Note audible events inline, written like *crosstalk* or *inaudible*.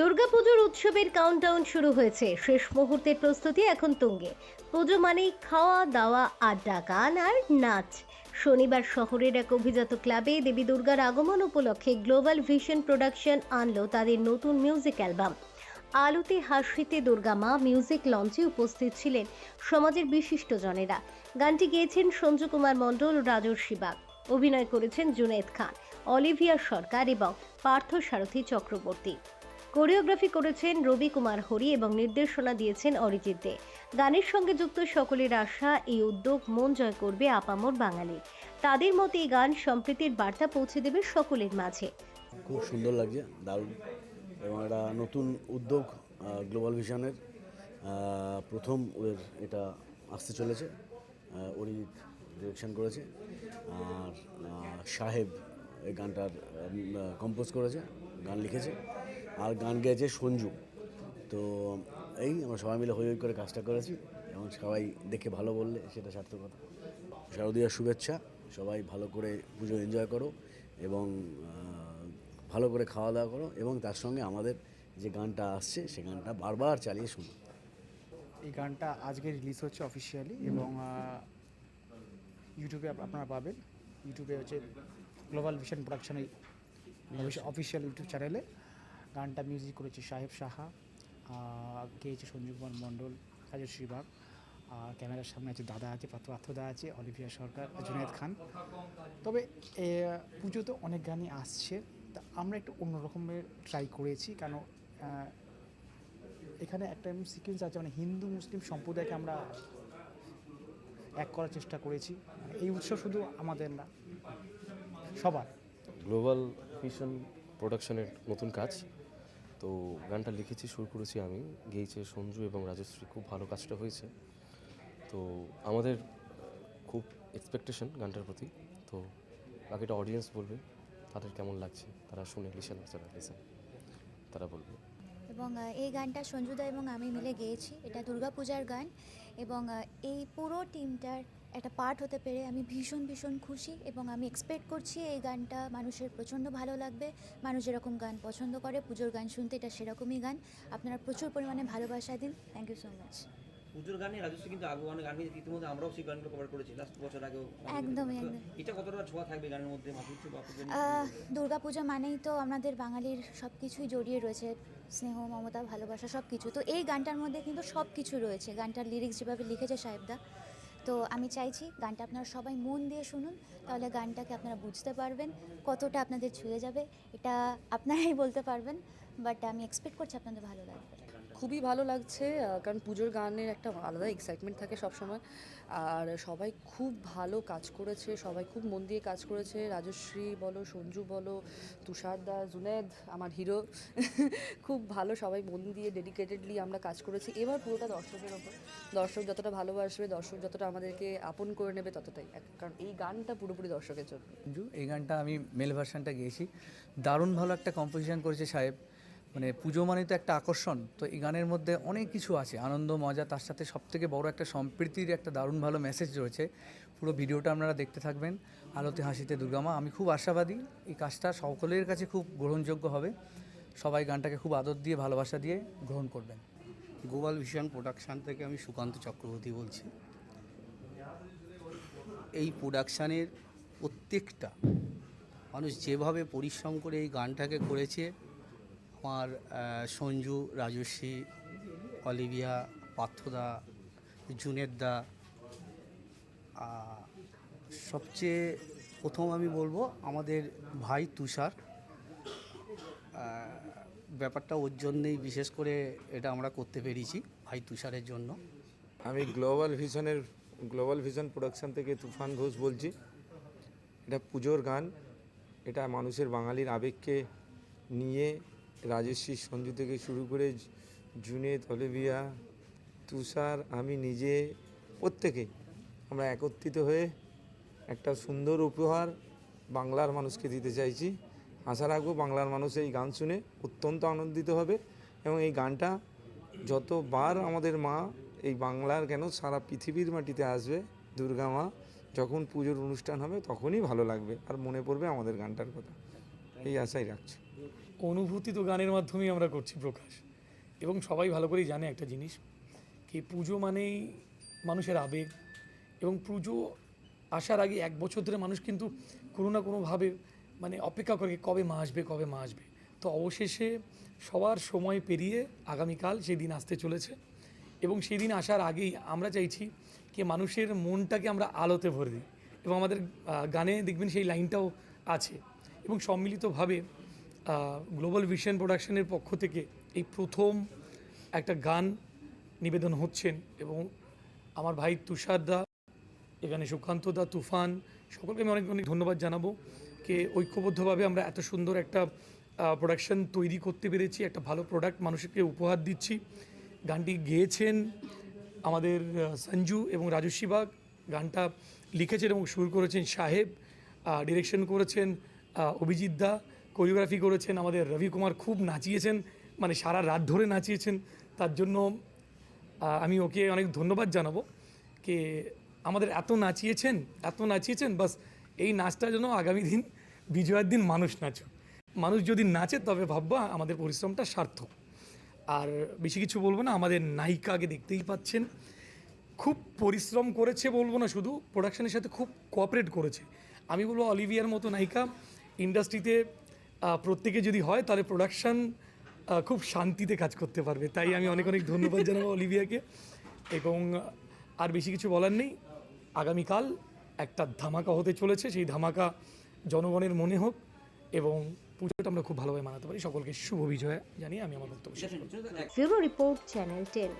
দুর্গাপুজোর উৎসবের কাউন্টডাউন শুরু হয়েছে। শেষ মুহূর্তের প্রস্তুতি এখন তুঙ্গে। পুজো মানেই খাওয়া, দাওয়া, আড্ডা, গান আর নাচ। শনিবার শহরের এক অভিজাত ক্লাবে দেবী দুর্গার আগমন উপলক্ষে গ্লোবাল ভিশন প্রোডাকশন আনলো তাদের নতুন মিউজিক অ্যালবাম আলোতে হাসিতে দুর্গা মা মিউজিক লঞ্চে উপস্থিত ছিলেন সমাজের বিশিষ্টজনেরা গানটি গেয়েছেন সঞ্জু কুমার মণ্ডল রাজর্ষি বাগ অভিনয় করেছেন জুনেদ খান, অলিভিয়া সরকার এবং পার্থ সারথী চক্রবর্তী। কোরিওগ্রাফি করেছেন রবি কুমার হরি এবং নির্দেশনা দিয়েছেন অরিজিৎ দে। গানের সঙ্গে যুক্ত সকলের আশা, এই উদ্যোগ মন জয় করবে আপামর বাঙালি। তাদের মতে এই গান সম্প্রীতির বার্তা পৌঁছে দেবে সকলের মাঝে। খুব সুন্দর লাগছে, দারুণ। এবং একটা নতুন উদ্যোগ গ্লোবাল ভিশনের প্রথম ওদের এটা আসতে চলেছে অরিজিৎ ডিরেকশন করেছে, আর সাহেব এই গানটার কম্পোজ করেছে, গান লিখেছে। আর গান গেয়েছে সঞ্জু। তো এই আমরা সবাই মিলে হই হই করে কাজটা করেছি এবং সবাই দেখে ভালো বললে সেটা সার্থকতা শারদীয়ার শুভেচ্ছা সবাই ভালো করে পুজো এনজয় করো এবং ভালো করে খাওয়া দাওয়া করো এবং তার সঙ্গে আমাদের যে গানটা আসছে সে গানটা বারবার চালিয়ে শুনো। এই গানটা আজকে রিলিজ হচ্ছে অফিসিয়ালি এবং ইউটিউবে আপনারা পাবেন। ইউটিউবে হচ্ছে গ্লোবাল ভিশন প্রোডাকশনের অফিসিয়াল ইউটিউব চ্যানেলে গানটা মিউজিক করেছে সাহেব সাহা গেয়েছে সঞ্জীব কুমার মণ্ডল রাজশ্রী বাগ আর ক্যামেরার সামনে আছে দাদা আছে পাত্রদা আছে অলিভিয়া সরকার জুনেদ খান। তবে এ, পুজোতে অনেক গানই আসছে তা আমরা একটু অন্যরকমের ট্রাই করেছি কেন এখানে একটা সিকোয়েন্স আছে মানে হিন্দু মুসলিম সম্প্রদায়কে আমরা এক করার চেষ্টা করেছি মানে এই উৎসব শুধু আমাদের না সবার। গ্লোবাল ভিশন প্রোডাকশনের নতুন কাজ। তো গানটা লিখেছি শুরু করেছি আমি, গেয়েছে সঞ্জু এবং রাজশ্রী, খুব ভালো কাজটা হয়েছে। তো আমাদের খুব এক্সপেকটেশন গানটার প্রতি। তো বাকিটা অডিয়েন্স বলবে, তাদের কেমন লাগছে, তারা শুনে লিসেন যারা লিসেন, তারা বলবে। এবং এই গানটা সঞ্জুদা এবং আমি মিলে গেয়েছি। এটা দুর্গাপূজার গান এবং এই পুরো টিমটার একটা পার্ট হতে পেরে আমি ভীষণ ভীষণ খুশি এবং আমি এক্সপেক্ট করছি এই গানটা মানুষের প্রচণ্ড ভালো লাগবে। মানুষ যেরকম গান পছন্দ করে পুজোর গান শুনতে এটা সেরকমই গান। আপনারা প্রচুর পরিমাণে ভালোবাসা দিন। থ্যাংক ইউ সো মাচ পুজোর গানে রাজশ্রী কিন্তু আগে অনেক গান গেয়েছে ইতিমধ্যে আমরাও সেই গানগুলো কভার করেছি। লাস্ট বছর আগেও একদমই, একদম। এটা কতটা ছোঁয়া থাকবে গানের মধ্যে? মাধুর্য বা দুর্গাপূজা মানেই তো আমাদের বাঙালির সব কিছুই জড়িয়ে রয়েছে। স্নেহ, মমতা, ভালোবাসা সব কিছু তো এই গানটার মধ্যে কিন্তু সব কিছু রয়েছে। গানটার লিরিক্স যেভাবে লিখেছে সাহেবদা। তো আমি চাইছি গানটা আপনারা সবাই মন দিয়ে শুনুন, তাহলে গানটাকে আপনারা বুঝতে পারবেন কতটা আপনাদের ছুঁয়ে যাবে। এটা আপনারাই বলতে পারবেন বাট আমি এক্সপেক্ট করছি আপনাদের ভালো লাগবে। খুবই ভালো লাগছে কারণ পুজোর গানের একটা আলাদা এক্সাইটমেন্ট থাকে সবসময়। আর সবাই খুব ভালো কাজ করেছে, সবাই খুব মন দিয়ে কাজ করেছে। রাজশ্রী বলো, সঞ্জু বলো, তুষার দা, জুনেদ, আমার হিরো, *laughs* খুব ভালো সবাই মন দিয়ে ডেডিকেটেডলি আমরা কাজ করেছি। এবার পুরোটা দর্শকের ওপর, দর্শক যতটা ভালোবাসবে, দর্শক যতটা আমাদেরকে আপন করে নেবে, ততটাই। কারণ এই গানটা পুরোপুরি দর্শকের জন্য। এই গানটা আমি মেল ভার্সানটা গেয়েছি। দারুণ ভালো একটা কম্পোজিশন করেছে সাহেব। মানে পুজো মানে তো একটা আকর্ষণ। তো এই গানের মধ্যে অনেক কিছু আছে, আনন্দ, মজা, তার সাথে সবথেকে বড় একটা সম্প্রীতির একটা দারুণ ভালো মেসেজ রয়েছে। পুরো ভিডিওটা আপনারা দেখতে থাকবেন। আলোতে হাসিতে দুর্গামা আমি খুব আশাবাদী এই কাজটা সকলের কাছে খুব গ্রহণযোগ্য হবে। সবাই গানটাকে খুব আদর দিয়ে, ভালোবাসা দিয়ে গ্রহণ করবেন। গ্লোবাল ভিশন প্রোডাকশান থেকে আমি সুকান্ত চক্রবর্তী বলছি। এই প্রোডাকশানের প্রত্যেকটা মানুষ যেভাবে পরিশ্রম করে এই গানটাকে করেছে আমার সঞ্জু রাজস্বী অলিভিয়া পার্থদা জুনেদদা আহ, সবচেয়ে প্রথম আমি বলব আমাদের ভাই তুষার। ব্যাপারটা ওর জন্যেই বিশেষ করে এটা আমরা করতে পেরেছি ভাই তুষারের জন্য। আমি গ্লোবাল ভিশনের গ্লোবাল ভিশন প্রোডাকশন থেকে তুফান ঘোষ বলছি। এটা পুজোর গান এটা মানুষের বাঙালির আবেগকে নিয়ে রাজশ্রী সঞ্জু থেকে শুরু করে জুনেদ, অলিভিয়া, তুষার, আমি নিজে, প্রত্যেকে আমরা একত্রিত হয়ে একটা সুন্দর উপহার বাংলার মানুষকে দিতে চাইছি। আশা রাখব বাংলার মানুষ এই গান শুনে অত্যন্ত আনন্দিত হবে এবং এই গানটা যতবার আমাদের মা এই বাংলার কেন সারা পৃথিবীর মাটিতে আসবে, দুর্গা মা, যখন পুজোর অনুষ্ঠান হবে তখনই ভালো লাগবে। আর মনে পড়বে আমাদের গানটার কথা। এই আশাই রাখছি। অনুভূতি তো গানের মাধ্যমেই আমরা করছি প্রকাশ। এবং সবাই ভালো করেই জানে একটা জিনিস, কি পুজো মানেই মানুষের আবেগ। এবং পুজো আসার আগে এক বছর ধরে মানুষ কিন্তু কোনো না কোনোভাবে মানে অপেক্ষা করে কবে মা আসবে, কবে মা আসবে। তো অবশেষে সবার সময় পেরিয়ে আগামীকাল সেই দিন আসতে চলেছে। এবং সেই দিন আসার আগেই আমরা চাইছি কি মানুষের মনটাকে আমরা আলোতে ভরে দিই। এবং আমাদের গানে দেখবেন সেই লাইনটাও আছে। এবং সম্মিলিতভাবে গ্লোবাল ভিশন প্রোডাকশনের পক্ষ থেকে এই প্রথম একটা গান নিবেদন হচ্ছেন এবং আমার ভাই তুষার দা, এখানে সুকান্ত দা, তুফান, সকলকে আমি অনেক অনেক ধন্যবাদ জানাব কে ঐক্যবদ্ধভাবে আমরা এত সুন্দর একটা প্রোডাকশন তৈরি করতে পেরেছি, একটা ভালো প্রোডাক্ট মানুষকে উপহার দিচ্ছি। গানটি গেয়েছেন আমাদের সঞ্জু এবং রাজস্বী বাগ গানটা লিখেছেন এবং সুর করেছেন সাহেব ডিরেকশন করেছেন অভিজিৎ দা কোরিওগ্রাফি করেছেন, আমাদের রবি কুমার খুব নাচিয়েছেন মানে সারা রাত ধরে নাচিয়েছেন। তার জন্য আমি ওকে অনেক ধন্যবাদ জানাব কে আমাদের এত নাচিয়েছেন এত নাচিয়েছেন, বাস এই নাচটা যেন আগামী দিন বিজয়ের দিন মানুষ নাচো মানুষ যদি নাচে তবে ভাববা আমাদের পরিশ্রমটা সার্থক। আর বেশি কিছু বলব না, আমাদের নায়িকাকে দেখতেই পাচ্ছেন। খুব পরিশ্রম করেছে বলব না শুধু প্রোডাকশনের সাথে খুব কোঅপারেট করেছে। আমি বলব অলিভিয়ার মতো নায়িকা ইন্ডাস্ট্রিতে প্রত্যেকে যদি হয়, তাহলে প্রোডাকশন খুব শান্তিতে কাজ করতে পারবে। তাই আমি অনেক অনেক ধন্যবাদ জানাব অলিভিয়াকে। এবং আর বেশি কিছু বলার নেই। আগামীকাল একটা ধামাকা হতে চলেছে। সেই ধামাকা জনগণের মনে হোক এবং পুজোটা আমরা খুব ভালোভাবে মানাতে পারি। সকলকে শুভ বিজয় জানিয়ে আমি আমার বক্তব্য রিপোর্ট, চ্যানেল টেন।